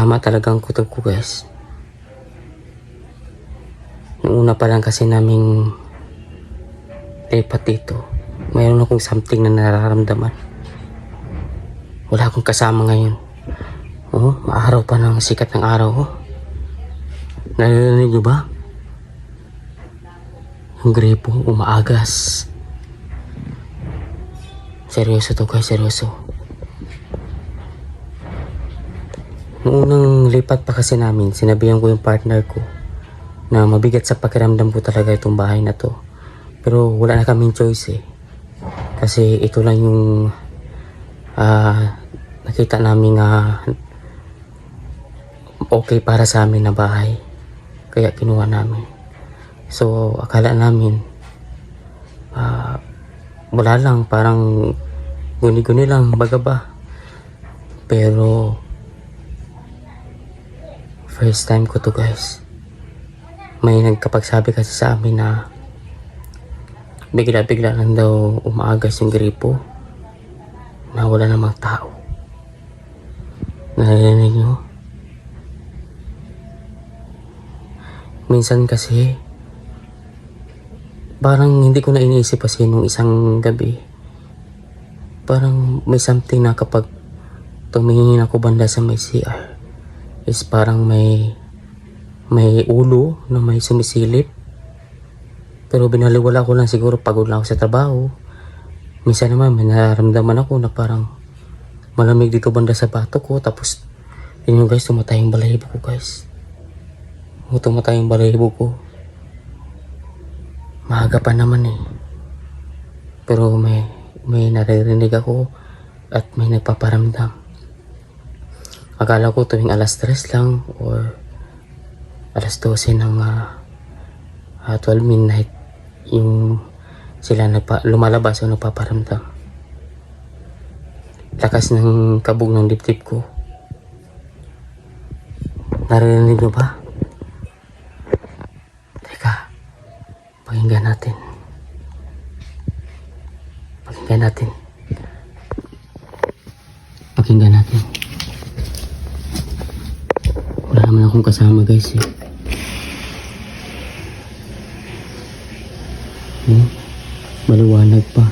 tama talagang kutob ko guys. Noong pa lang kasi naming lipat dito, mayroon akong something na nararamdaman. Wala akong kasama ngayon. Oh, maaraw pa ng sikat ng araw oh. Narinig ba? Yung gripo umaagas. Seryoso to guys, seryoso. Noong unang lipat pa kasi namin, sinabihan ko yung partner ko na mabigat sa pakiramdam ko talaga itong bahay na to. Pero wala na kaming choice eh. Kasi ito lang yung ah, nakita namin nga okay para sa amin na bahay. Kaya kinuha namin. So, akala namin ah, wala lang, parang guni-guni lang, baga ba. Pero first time ko to guys. May nagkapagsabi kasi sa amin na bigla-bigla lang daw umaagas yung gripo na wala namang tao. Narinig nyo? Minsan kasi parang hindi ko na iniisip kasi nung isang gabi. Parang may something na kapag tumingin ako banda sa may CR is parang may may ulo na may sumisilip. Pero binaliwala ko lang siguro pagod lang ako sa trabaho. Minsan naman may nararamdaman ako na parang malamig dito banda sa bato ko. Tapos, yun guys, tumatay yung balahibo ko guys. Tumatay yung balahibo ko. Maaga pa naman eh. Pero may, may naririnig ako at may nagpaparamdam. Akala ko tuwing alas 3 lang or alas 12 ng ah, ah, 12 midnight yung sila nagpa, lumalabas o nagpaparamdam. Lakas ng kabog ng dibdib ko. Narinig nyo ba? Teka, pakinggan natin. Pakinggan natin. Pakinggan natin. Naman akong kasama guys eh. Hmm? Maliwanag pa.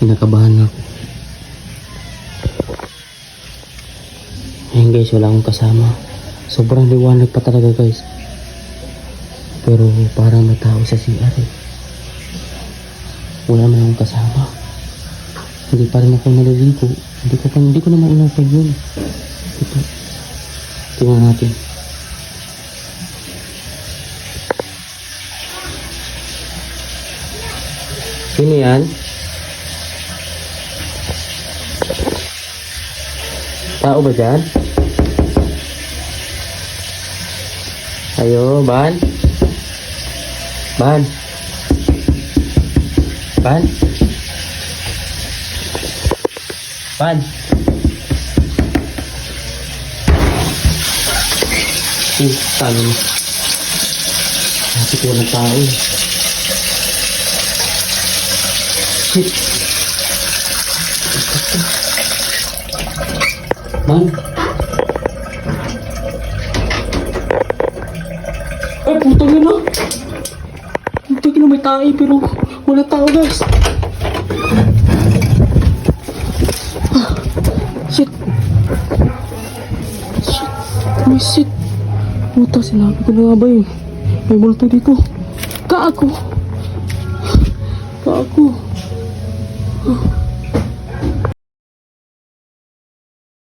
Kinakabahan ako. Ayun guys, wala akong kasama. Sobrang liwanag pa talaga guys. Pero parang may sa CR eh. Wala man akong kasama. Hindi pa rin ako naliligo. Hindi ko pa, hindi ko na ma-inopen yun. Ito. Tingnan natin. Sino yan? Tao ba dyan? Ayo, Ban? Ban? Ban? Ban? Eh, talo mo. Kasi ko ng tao eh. Shit. Man. Ay, putang ina. Putang ina, may tae pero wala tao guys. Shit. Shit. May shit. Puta, sinabi ko na nga ba yun? May multo dito. Kaako. Kaako. Ah.